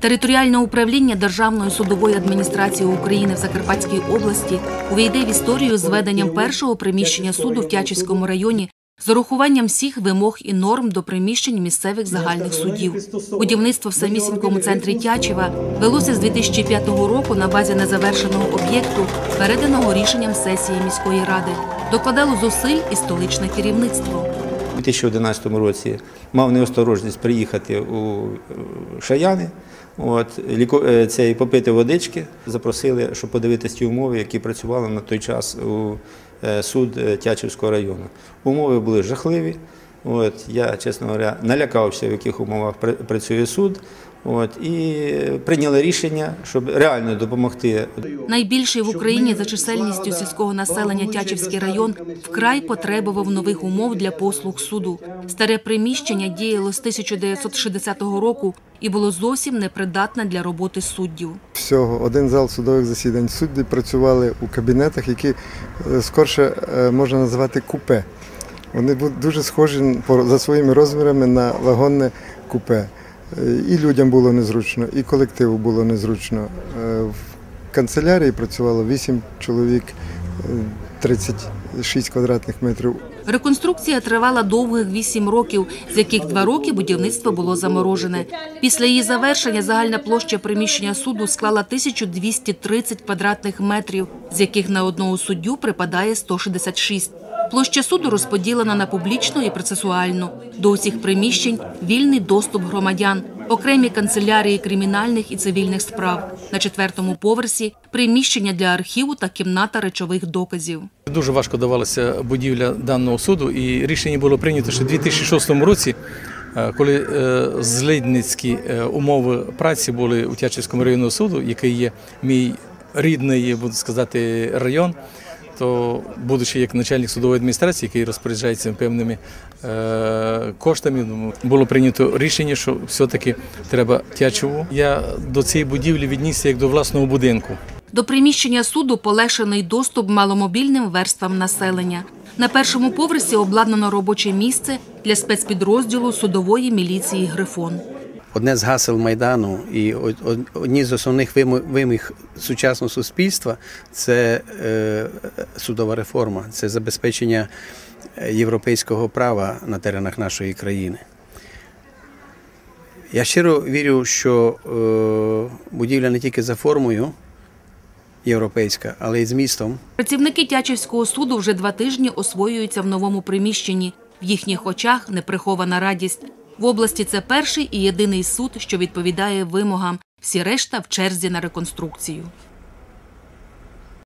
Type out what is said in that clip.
Територіальне управління Державної судової адміністрації України в Закарпатській області увійде в історію з веденням першого приміщення суду в Тячівському районі з урахуванням всіх вимог і норм до приміщень місцевих загальних судів. Будівництво в самісінькому центрі Тячева велося з 2005 року на базі незавершеного об'єкту, переданого рішенням сесії міської ради. Докладало зусиль і столичне керівництво. У 2011 році мав неосторожність приїхати у е, Шаяни, от, ліко- е, це, попити водички. Запросили, щоб подивитися ті умови, які працювали на той час у е, суд Тячівського району. Умови були жахливі. От, я, чесно говоря, налякався, в яких умовах працює суд. От, і прийняли рішення, щоб реально допомогти Найбільший в Україні за чисельністю сільського населення Тячівський район вкрай потребував нових умов для послуг суду. Старе приміщення діяло з 1960 року і було зовсім непридатне для роботи суддів. Всього один зал судових засідань. Судді працювали у кабінетах, які е, скорше е, можна назвати купе. Вони дуже схожі за своїми розмірами на вагонне купе. Е, І людям було незручно, і колективу було незручно. Е, В канцелярії працювало 8 чоловік, е, 36 квадратних метрів. Реконструкція тривала довгих вісім років, з яких два роки будівництво було заморожене. Після її завершення загальна площа приміщення суду склала 1230 квадратних метрів, з яких на одного суддю припадає 166. Площа суду розподілена на публічну і процесуальну. До усіх приміщень вільний доступ громадян, окремі канцелярії кримінальних і цивільних справ. На четвертому поверсі приміщення для архіву та кімната речових доказів. Дуже важко давалася будівля даного суду, і рішення було прийнято ще у 2006 році, е, коли е, злидницькі е, умови праці були у Тячівському районному суду, який є мій рідний, буду сказати, район. То, будучи як начальник судової адміністрації, який розпоряджається певними е, коштами, ну, було прийнято рішення, що все-таки треба Тячеву. Я до цієї будівлі віднісся як до власного будинку. До приміщення суду полегшений доступ маломобільним верствам населення. На першому поверсі обладнано робоче місце для спецпідрозділу судової міліції Грифон. Одне з гасел Майдану і од- од- одні з основних вимо- вимог сучасного суспільства це е, судова реформа, це забезпечення е, європейського права на теренах нашої країни. Я щиро вірю, що е, будівля не тільки за формою європейська, але й змістом. Працівники Тячівського суду вже два тижні освоюються в новому приміщенні. В їхніх очах неприхована радість. В області це перший і єдиний суд, що відповідає вимогам. Всі решта в черзі на реконструкцію.